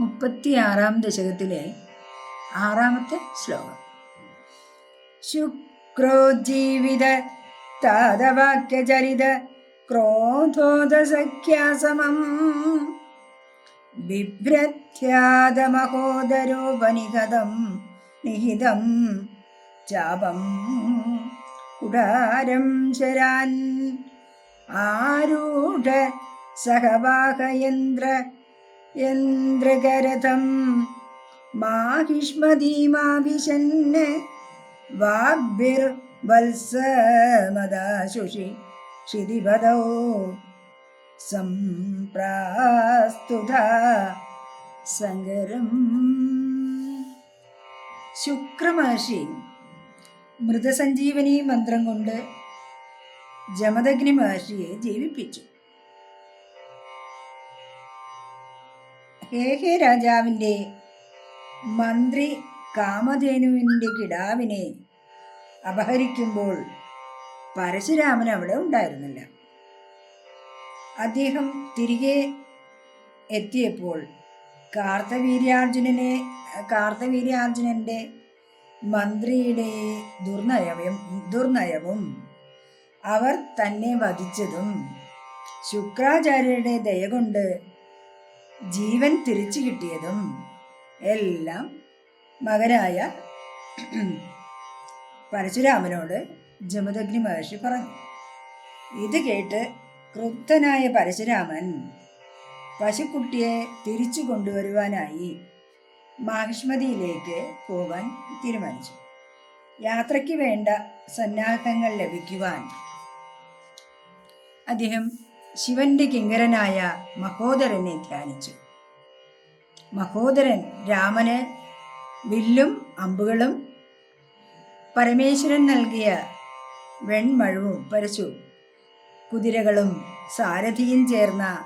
മുപ്പത്തിയാറാം ദശകത്തിലെ ആറാമത്തെ ശ്ലോകം. ശുക്രോ ശുക്രോജ്ജീവിത താതവാക്യചരിത ക്രോധോദസഖ്യാസമം. ബിഭ്രത്യാദമഹോദരോപനിഹതം നിഹിതം ചാപം കുടാരം ശരാൻ ആരൂഢ സഹവാഹയന്ത്ര യന്ത്രകരഥം മാഹിഷ്മദീമാഭിശന് വാഗ്ഭിർവത്സമദാശുഷി ക്ഷിതിപദോ. സംപ്രാസ്തുത സങ്കരം. ശുക്രമഹർഷി മൃതസഞ്ജീവനി മന്ത്രം കൊണ്ട് ജമദഗ്നി മഹർഷിയെ ജീവിപ്പിച്ചു ഹേഹേ രാജാവിന്റെ മന്ത്രി കാമധേനുവിന്റെ കിടാവിനെ അപഹരിക്കുമ്പോൾ പരശുരാമൻ അവിടെ ഉണ്ടായിരുന്നില്ല. അദ്ദേഹം തിരികെ എത്തിയപ്പോൾ കാർത്തവീര്യാർജുനനെ കാർത്തവീര്യാർജുനന്റെ മന്ത്രിയുടെ ദുർനയവും ദുർനയവും അവർ തന്നെ വധിച്ചതും ശുക്രാചാര്യരുടെ ദയ കൊണ്ട് ജീവൻ തിരിച്ചു കിട്ടിയതും എല്ലാം മകനായ പരശുരാമനോട് ജമദഗ്നി മഹർഷി പറഞ്ഞു. ഇത് കേട്ട് ക്രുദ്ധനായ പരശുരാമൻ പശുക്കുട്ടിയെ തിരിച്ചു കൊണ്ടുവരുവാനായി മാഹിഷ്മതിയിലേക്ക് പോകാൻ തീരുമാനിച്ചു. യാത്രയ്ക്ക് വേണ്ട സന്നാഹങ്ങൾ ലഭിക്കുവാൻ അദ്ദേഹം ശിവന്റെ കിങ്കരനായ മഹോദരനെ ധ്യാനിച്ചു. മഹോദരൻ രാമന് വില്ലും അമ്പുകളും പരമേശ്വരൻ നൽകിയ വെൺമഴവും പരച്ചു. കുതിരകളും സാരഥിയും ചേർന്ന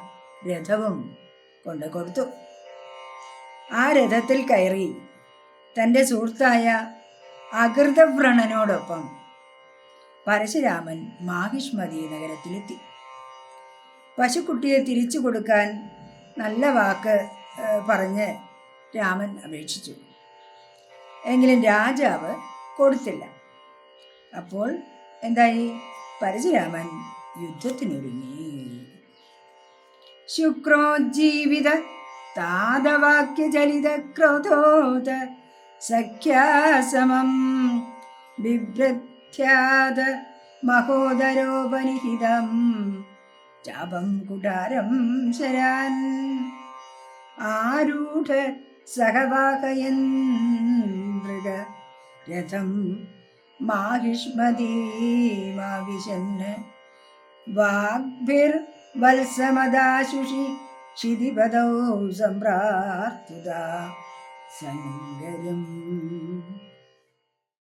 രഥവും കൊണ്ടു കൊടുത്തു. ആ രഥത്തിൽ കയറി തന്റെ സുഹൃത്തായ അകൃതവ്രണനോടൊപ്പം പരശുരാമൻ മാഹിഷ്മതി നഗരത്തിലെത്തി. പശുക്കുട്ടിയെ തിരിച്ചു കൊടുക്കാൻ നല്ല വാക്ക് പറഞ്ഞ് രാമൻ അപേക്ഷിച്ചു. എങ്കിലും രാജാവ് കൊടുത്തില്ല. അപ്പോൾ എന്തായി? പരശുരാമൻ യുദ്ധത്തിനൊരുങ്ങി. ശുക്രോജ്ജീവിത താതവാക്യചലിത ക്രോധോത സഖ്യാസമം ബിഭ്രത്യാത മഹോദരോപനിഹിതം ചാപം കുടാരം ശരാൻ. ആരൂഢ സഹവാഹയന്ത്രക രഥം മാഹിഷ്മതീമാവിശന് വാഗ്ഭിർവത്സമദാശുഷി ക്ഷിതിപദൗ സംപ്രാർത്തുത സങ്കരം